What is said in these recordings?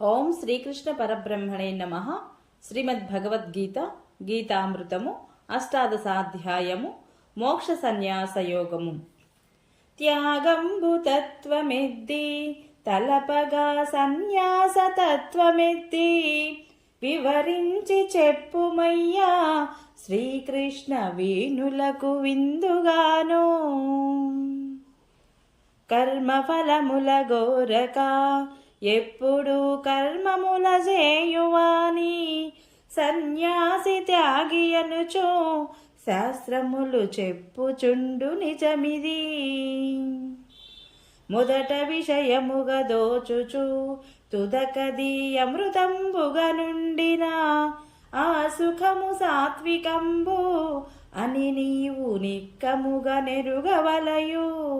ఓం శ్రీకృష్ణ పరబ్రహ్మణే నమ. శ్రీమద్ భగవద్గీత గీతామృతము అష్టాదశాధ్యాయము మోక్ష సన్యాస యోగము త్యాగంబు తత్వమిద్ది తలపగా సన్యాస తత్వమిద్ది వివరించి చెప్పుమయ్యా శ్రీకృష్ణ వీణులకు విందుగాను. కర్మఫలముల గోరక ఎప్పుడు కర్మముల చేయువాని సన్యాసి త్యాగి అనుచో శాస్త్రములు చెప్పుచుండు నిజమిది. మొదట విషయముగా దోచుచు తుదకది అమృతంబుగా నుండిన ఆ సుఖము సాత్వికంబు అని నీవు నిక్కముగా నెరుగవలయు.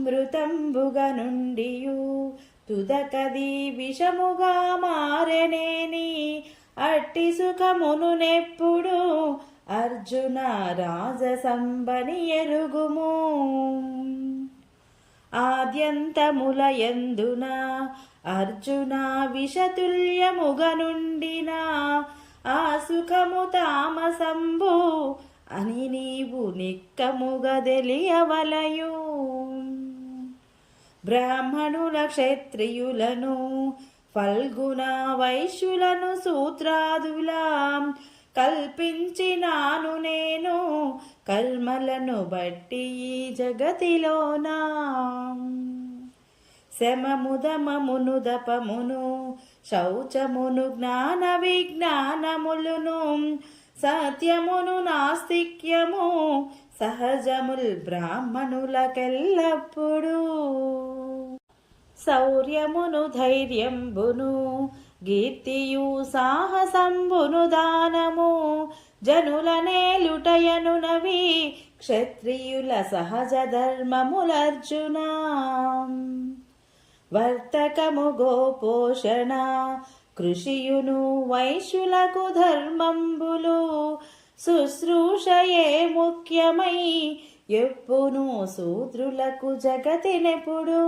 అమృతంబుగా నుండియు తుదకది విషముగా మారెనేని అట్టి సుఖమును నెప్పుడు. అర్జున రాజసంబని ఎరుగుము. ఆద్యంతముల ఎందున అర్జున విషతుల్యముగనుండిన. ఆ సుఖము తామసంబు అని నీవు నిక్కముగ తెలియవలయూ. బ్రాహ్మణుల క్షత్రియులను ఫల్గుణ వైశ్యులను సూత్రాదులా. కల్పించినాను నేను కల్మలను బట్టి ఈ జగతిలోనా. శమముదమమును దపమును శౌచమును జ్ఞాన విజ్ఞానములును సత్యమును నాస్తిక్యము సహజముల్ బ్రాహ్మణులకెల్లప్పుడూ. శౌర్యమును ధైర్యంబును కీర్తియు సాహసంబును దానము జనుల నేలుటయనునవి క్షత్రియుల సహజ ధర్మములర్జునా. వర్తకము గోపోషణ కృషియును వైశ్యులకు ధర్మంబులు. శుశ్రూషయే ముఖ్యమై ఎప్పును శూద్రులకు జగతినెప్పుడు.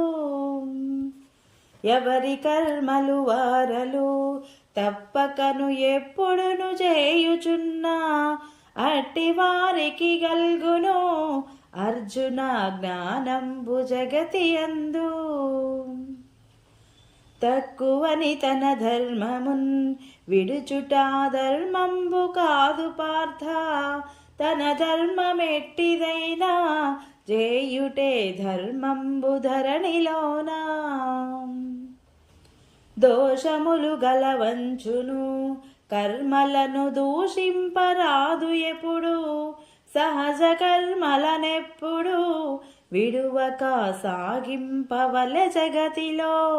ఎవరి కర్మలు వారలు తప్పకను ఎప్పుడును చేయుచున్నా అట్టి వారికి గల్గును అర్జున జ్ఞానంబు జగతి అందు తక్కువని తన ధర్మమున్ విడుచుట ధర్మంబు కాదు పార్థ. తన ధర్మమెట్టిదైనా చేయుటే ధర్మంబు ధరణిలోనా. దోషములు గలవంచును కర్మలను దూషింపరాదు ఎప్పుడు సహజ కర్మలనెప్పుడు విడువక సాగింపవల జగతిలో.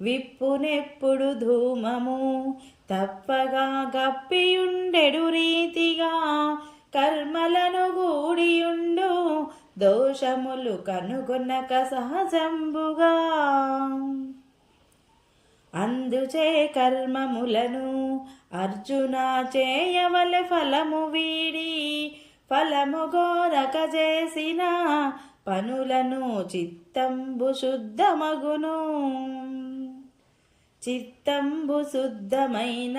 విప్పునెప్పుడు ధూమము తప్పగా గప్పియుండెడు రీతిగా కర్మలను గూడియుండు దోషములు కనుగొనక సహజంబుగా. అందుచే కర్మములను అర్జున చేయవల ఫలము వీడి ఫలము గోరక చేసిన పనులను చిత్తంబు శుద్ధమగును. చిత్తంబు శుద్ధమైన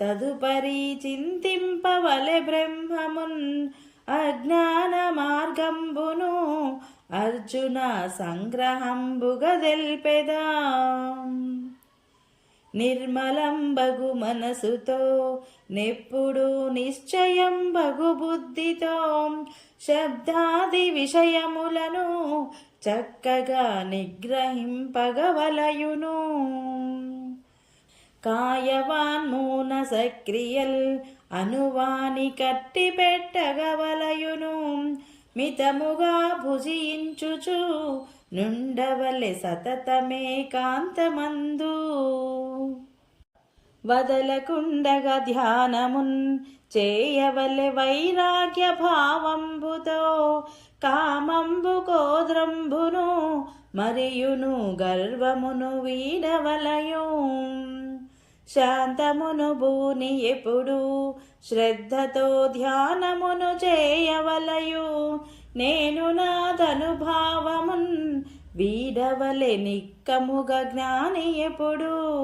తదుపరి చింతింపవలె బ్రహ్మమున్ అజ్ఞాన మార్గంబును అర్జున సంగ్రహంబుగా తెల్పెదా. నిర్మలంబగు మనసుతో నెప్పుడు నిశ్చయం బగు బుద్ధితో. శబ్దాది విషయములను చక్కగా నిగ్రహింపగవలయును. కాయవాన్మూన సక్రియల్ అనువాని కట్టి పెట్టగవలయును మితముగా భుజించుచు నుండవలె సతతమే కాంతమందు. వదలకుండగా ధ్యానమున్ చేయవలె వైరాగ్య భావంబుతో కామంబు కోద్రంబును మరియును గర్వమును వీడవలయు. శాంతమును భూని ఎప్పుడు శ్రద్ధతో ధ్యానమును చేయవలయు. నేను నాదనుభావమున్ వీడవలె నిక్కముగ జ్ఞాని ఎప్పుడు?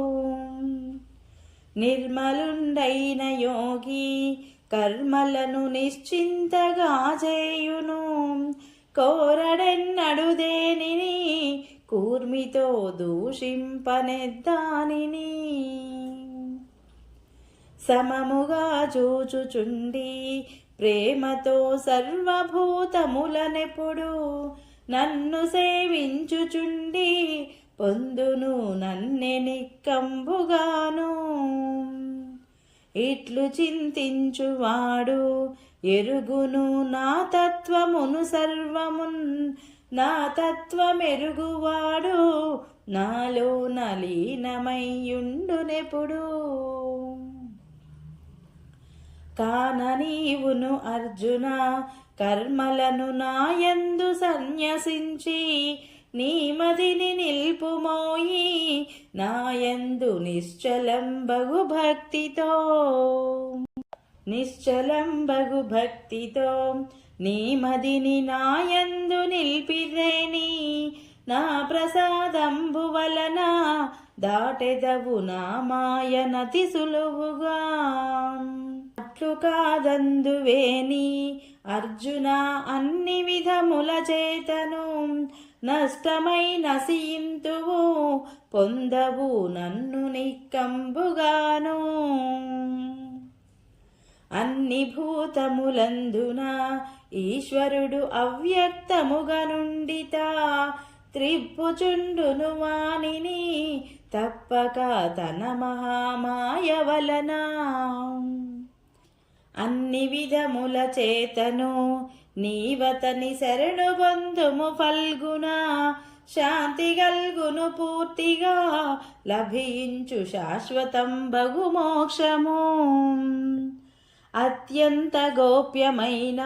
నిర్మలుండైన యోగి కర్మలను నిశ్చింతగా చేయును. కోరడెన్నడు దేనిని? కూర్మితో దూషింపనెద్దానిని. సమముగా చూచుచుండి ప్రేమతో సర్వభూతములనెప్పుడు నన్ను సేవించుచుండి పొందును నన్నె నిక్కంబుగాను. ఇట్లు చింతించువాడు ఎరుగును నా తత్వమును సర్వమున్ నా తత్వమెరుగువాడు నాలో నలీనమయ్యుండునెప్పుడు. కాన నీవును అర్జున కర్మలను నాయందు సన్యసించి నీ మదిని నిల్పుమోయి నాయందు నిశ్చలం బగు భక్తితో నిశ్చలం బగు భక్తితో నీ మదిని నాయందు నిల్పిరేని నా ప్రసాదంబు వలన దాటెదవు నా మాయనతి సులువుగా. అట్లు కాదందువేని అర్జున అన్ని విధముల చేతను నష్టమై నశింతువు పొందవు నన్ను నిక్కంబుగాను. అన్ని భూతములందున ఈశ్వరుడు అవ్యక్తముగా నుండిత త్రిప్పుచుండును వాణిని తప్పక తన మహామాయ వలన. అన్ని విధముల చేతను నీవతని శరణు బంధుము ఫల్గున శాంతి గల్గును పూర్తిగా లభించు శాశ్వతం బగు మోక్షము. అత్యంత గోప్యమైన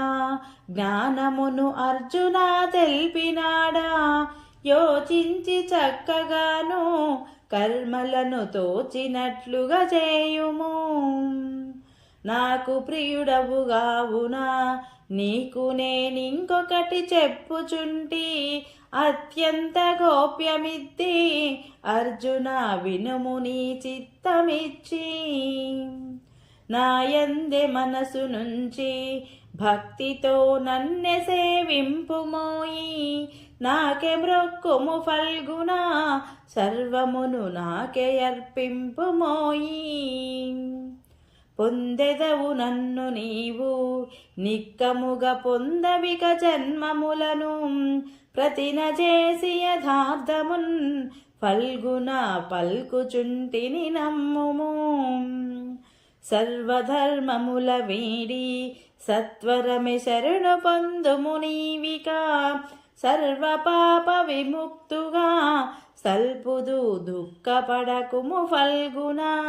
జ్ఞానమును అర్జున తెలిపినాడా? యోచించి చక్కగాను కర్మలను తోచినట్లుగా చేయుము. నాకు ప్రియుడవుగావునా? నీకు నేనింకొకటి చెప్పుచుంటి. అత్యంత గోప్యమిద్ది. అర్జున వినుము నీ చిత్తమిచ్చి. నాయందే మనసు నుంచి భక్తితో నన్నె సేవింపుమోయి. నాకే మ్రొక్కుము ఫల్గుణ. సర్వమును నాకే అర్పింపుమోయి. పొందెదవు నన్ను నీవు. నిక్కముగా పొందవిక జన్మములను ప్రతిన చేసి యథార్థమున్ ఫల్గున పల్కుచుంటిని నమ్ముము. సర్వధర్మముల వీడి సత్వరమి శరణు పొందుము నీవిక. సర్వపాప విముక్తుగా సల్పుదు దుఃఖపడకుము ఫల్గునా.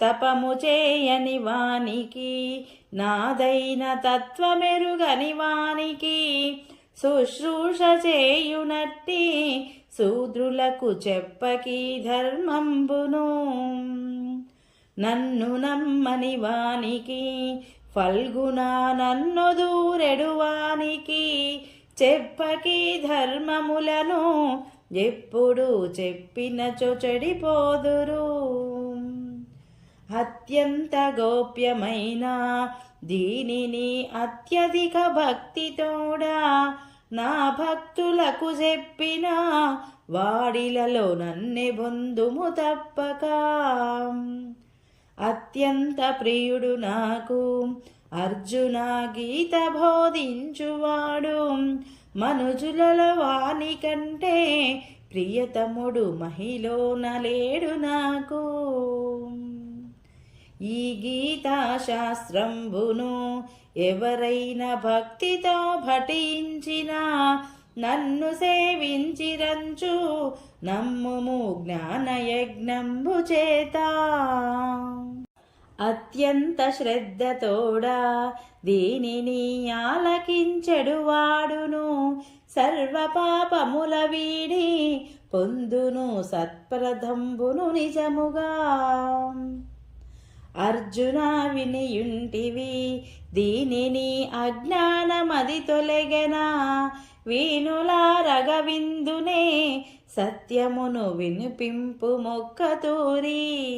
తపము చేయని వానికి నాదైన తత్వమెరుగని వానికి శుశ్రూష చేయునట్టి శూద్రులకు చెప్పకి ధర్మంబును. నన్ను నమ్మని వానికి ఫల్గుణ నన్ను దూరెడు వానికి చెప్పకి ధర్మములను ఎప్పుడు చెప్పినచో చెడిపోదురు. అత్యంత గోప్యమైన దీనిని అత్యధిక భక్తితోడా నా భక్తులకు చెప్పిన వాడిలలో నన్నే బొందుము తప్పక. అత్యంత ప్రియుడు నాకు అర్జున గీత బోధించువాడు. మనుజులలో వాణి కంటే ప్రియతముడు మహిళ నలేడు నాకు. ఈ గీతాశాస్త్రంబును ఎవరైనా భక్తితో పఠించిన నన్ను సేవించిరంచు నమ్ముము జ్ఞానయజ్ఞంబు చేత. అత్యంత శ్రద్ధతోడా దీనిని ఆలకించెడు వాడును సర్వ పాపముల వీడి పొందును సత్ప్రదంబును నిజముగా. అర్జున వినియుంటివి దీనిని అజ్ఞానమది తొలగనా? వీణుల రగవిందునే సత్యమును వినిపింపు మొక్కతూరి.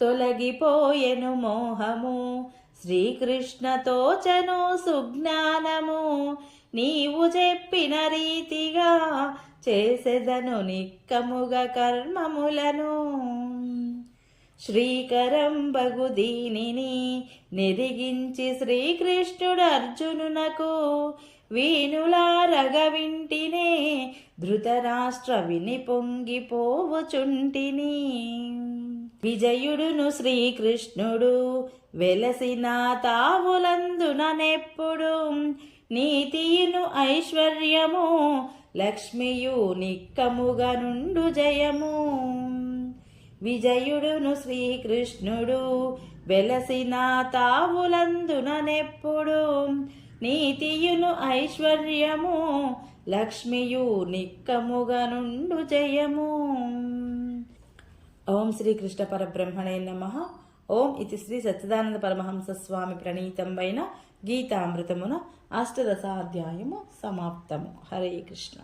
తొలగిపోయెను మోహము శ్రీకృష్ణతోచను సుజ్ఞానము. నీవు చెప్పిన రీతిగా చేసెదను నిక్కముగ కర్మములను. శ్రీకరం బగు దీనిని నెరిగించి శ్రీకృష్ణుడు అర్జునునకు వీణులా రగవింటినే ధృతరాష్ట్ర విని పొంగిపోవుచుంటిని విజయుడును శ్రీకృష్ణుడు వెలసిన తావులందుననెప్పుడు నీతియును ఐశ్వర్యము లక్ష్మియు నిక్కముగా నుండు జయము. విజయుడును శ్రీకృష్ణుడు వెలసిన తావులందుననెప్పుడు నీతియును ఐశ్వర్యము లక్ష్మియు నిక్కముగా నుండు జయము. ఓం శ్రీకృష్ణ పరబ్రహ్మణే నమ. ఓం ఇది శ్రీ సచ్చిదానంద పరమహంస స్వామి ప్రణీతంబైన గీతామృతమున అష్టదశాధ్యాయము సమాప్తము. హరే కృష్ణ.